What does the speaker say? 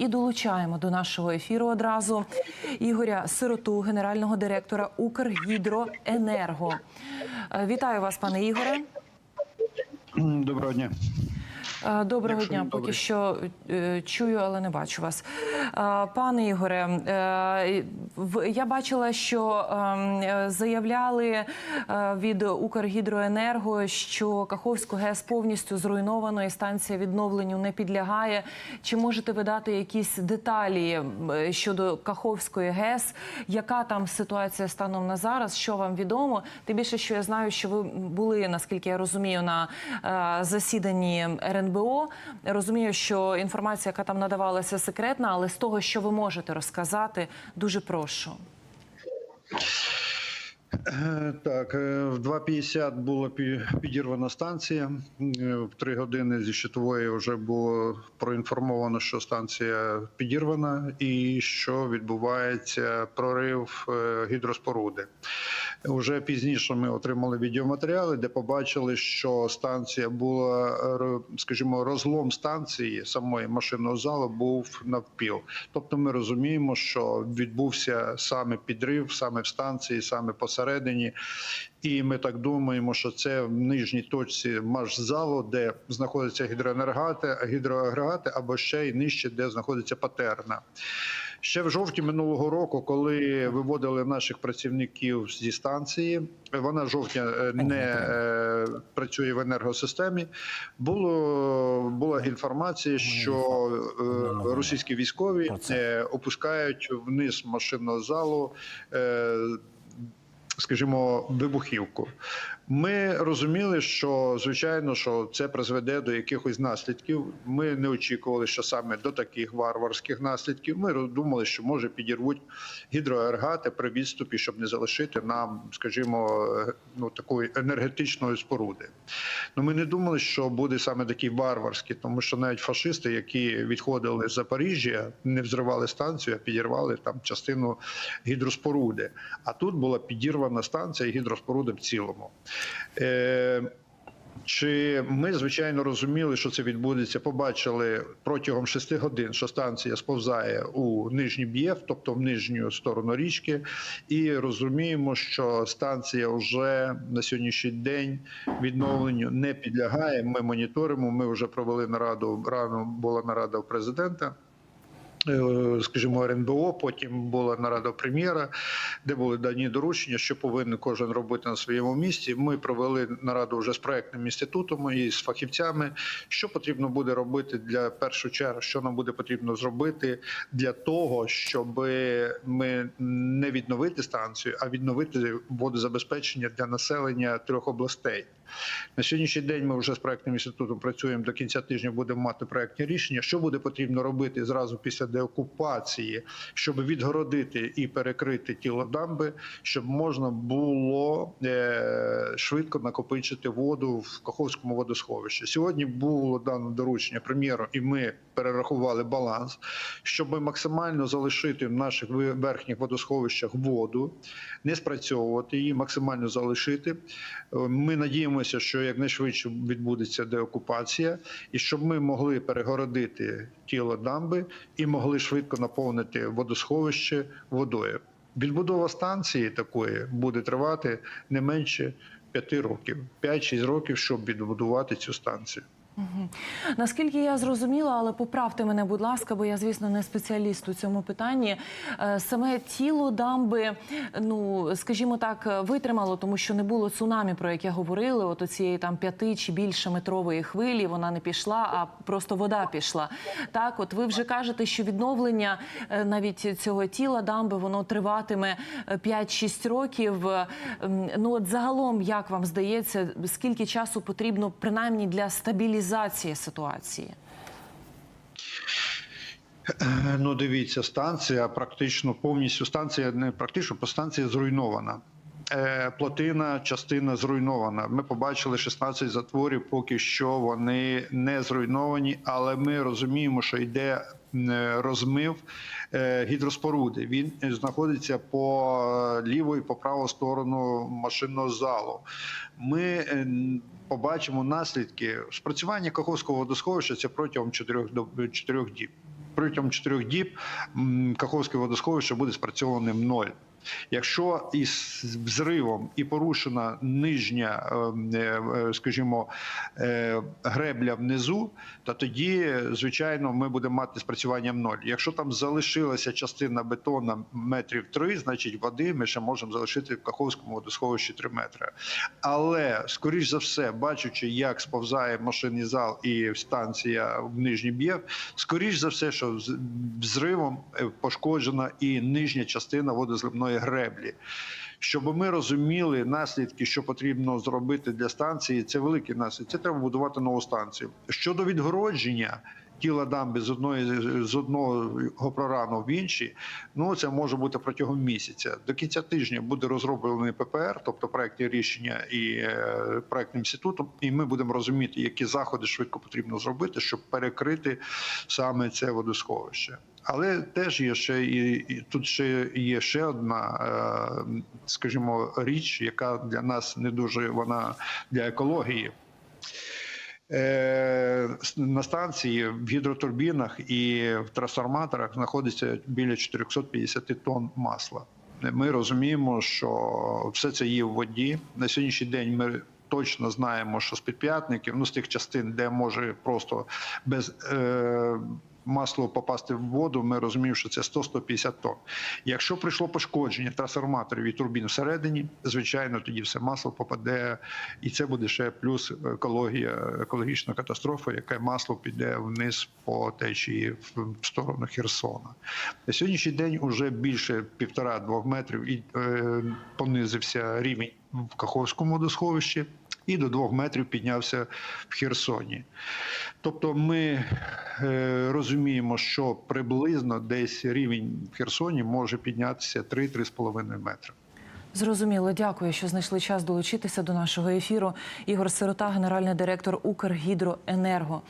І долучаємо до нашого ефіру одразу Ігоря Сироту, генерального директора Укргідроенерго. Е, Вітаю вас, пане Ігоре. Доброго дня. Е, Доброго Якщо дня. Поки що е, чую, але не бачу вас. Е, Пане Ігоре, я бачила, що ем, заявляли від Укргідроенерго, що Каховську ГЕС повністю зруйновано і станція відновленню не підлягає. Чи можете ви дати якісь деталі щодо Каховської ГЕС? Яка там ситуація станом на зараз? Що вам відомо? Тим більше, що я знаю, що ви були, наскільки я розумію, на засіданні РНБО. Розумію, що інформація, яка там надавалася, секретна, але з того, що ви можете розказати, дуже прошу. Е, Так, е, в 2.50 була підірвана станція. Е, В 3 години зі щитової вже було проінформовано, що станція підірвана і що відбувається прорив гідроспоруди. Уже пізніше ми отримали відеоматеріали, де побачили, що станція була, скажімо, розлом станції самої машинного залу був навпіл. Тобто, ми розуміємо, що відбувся саме підрив, саме в станції, саме посередині. І ми так думаємо, що це в нижній точці машзалу, де знаходяться гідроенергати, гідроагрегати, або ще й нижче, де знаходиться патерна. Ще в жовтні минулого року, коли виводили наших працівників зі станції, вона жовтня е, не е, працює в енергосистемі. Було була інформація, що е, російські військові е, опускають вниз машинного залу. Е, Скажімо, вибухівку. Ми розуміли, що звичайно, що це призведе до якихось наслідків. Ми не очікували, що саме до таких варварських наслідків. Ми думали, що може підірвуть гідроергати при відступі, щоб не залишити нам, скажімо, ну такої енергетичної споруди. Ну ми не думали, що буде саме такі варварські, тому що навіть фашисти, які відходили з Запоріжжя, не взривали станцію, а підірвали там частину гідроспоруди. А тут була підірвана станція і гідроспоруда в цілому. Е, чи ми звичайно розуміли, що це відбудеться? Побачили протягом 6 годин, що станція сповзає у нижній б'єв, тобто в нижню сторону річки, і розуміємо, що станція вже на сьогоднішній день відновленню не підлягає. Ми моніторимо. Ми вже провели нараду. Рано була нарада у президента. Е, Скажімо, РНБО, потім була нарада прем'єра, де були дані доручення, що повинен кожен робити на своєму місці. Ми провели нараду вже з проектним інститутом і з фахівцями. Що потрібно буде робити для першу чергу, що нам буде потрібно зробити для того, щоб ми не відновити станцію, а відновити водозабезпечення для населення трьох областей. На сьогоднішній день ми вже з проектним інститутом працюємо до кінця тижня. Будемо мати проектні рішення. Що буде потрібно робити зразу після деокупації, щоб відгородити і перекрити тіло дамби, щоб можна було е, швидко накопичити воду в Каховському водосховищі. Сьогодні було дано доручення прем'єру, і ми перерахували баланс, щоб максимально залишити в наших верхніх водосховищах воду, не спрацьовувати її, максимально залишити. Е, Ми надіємося, що якнайшвидше відбудеться деокупація, і щоб ми могли перегородити тіло дамби і могли швидко наповнити водосховище водою. Відбудова станції такої буде тривати не менше п'яти років, 5-6 років, щоб відбудувати цю станцію. Наскільки я зрозуміла, але поправте мене, будь ласка, бо я, звісно, не спеціаліст у цьому питанні. Е, Саме тіло дамби, ну скажімо так, витримало, тому що не було цунамі, про яке говорили. От цієї там п'яти чи більше метрової хвилі вона не пішла, а просто вода пішла. Так, от ви вже кажете, що відновлення е, навіть цього тіла дамби воно триватиме е, 5-6 років. Е, Ну от загалом, як вам здається, скільки часу потрібно принаймні для стабілізації ситуації? Е, Ну, дивіться, станція практично повністю станція не практично, по станція зруйнована. Е, Плотина, частина зруйнована. Ми побачили 16 затворів, поки що вони не зруйновані, але ми розуміємо, що йде розмив е, гідроспоруди. Він знаходиться по е, ліву і по праву сторону машинного залу. Ми побачимо наслідки спрацювання Каховського водосховища. Це протягом 4 діб. протягом чотирьох діб Каховське водосховище буде спрацьоване в ноль. Якщо із взривом і порушена нижня, е, е, скажімо, е, гребля внизу, то тоді, звичайно, ми будемо мати спрацювання в ноль. Якщо там залишилася частина бетона метрів 3, значить води ми ще можемо залишити в Каховському водосховищі 3 метри. Але, скоріш за все, бачачи, як сповзає машинний зал і станція в нижній б'є, скоріш за все, що взривом пошкоджена і нижня частина водозливної греблі. Щоб ми розуміли наслідки, що потрібно зробити для станції, це великі наслідки. Це треба будувати нову станцію. Щодо відгородження тіла дамби з одної з одного прорану в інший, ну це може бути протягом місяця. До кінця тижня буде розроблений ППР, тобто проектні рішення і е, проектним інститутом, і ми будемо розуміти, які заходи швидко потрібно зробити, щоб перекрити саме це водосховище. Але теж є ще і, і тут ще є ще одна, е, скажімо, річ, яка для нас не дуже вона для екології. Е, На станції в гідротурбінах і в трансформаторах знаходиться біля 450 тонн масла. Ми розуміємо, що все це є в воді. На сьогоднішній день ми точно знаємо, що з підп'ятників, ну з тих частин, де може просто без е, масло попасти в воду, ми розуміємо, що це 100-150 тонн. Якщо прийшло пошкодження трансформаторів і турбін всередині, звичайно, тоді все масло попаде, і це буде ще плюс екологія, екологічна катастрофа, яке масло піде вниз по течії в сторону Херсона. На сьогоднішній день вже більше півтора-двох метрів і е, понизився рівень в Каховському водосховищі. І до двох метрів піднявся в Херсоні. Тобто ми е, розуміємо, що приблизно десь рівень в Херсоні може піднятися 3-3,5 метри. Зрозуміло, дякую, що знайшли час долучитися до нашого ефіру. Ігор Сирота, генеральний директор Укргідроенерго.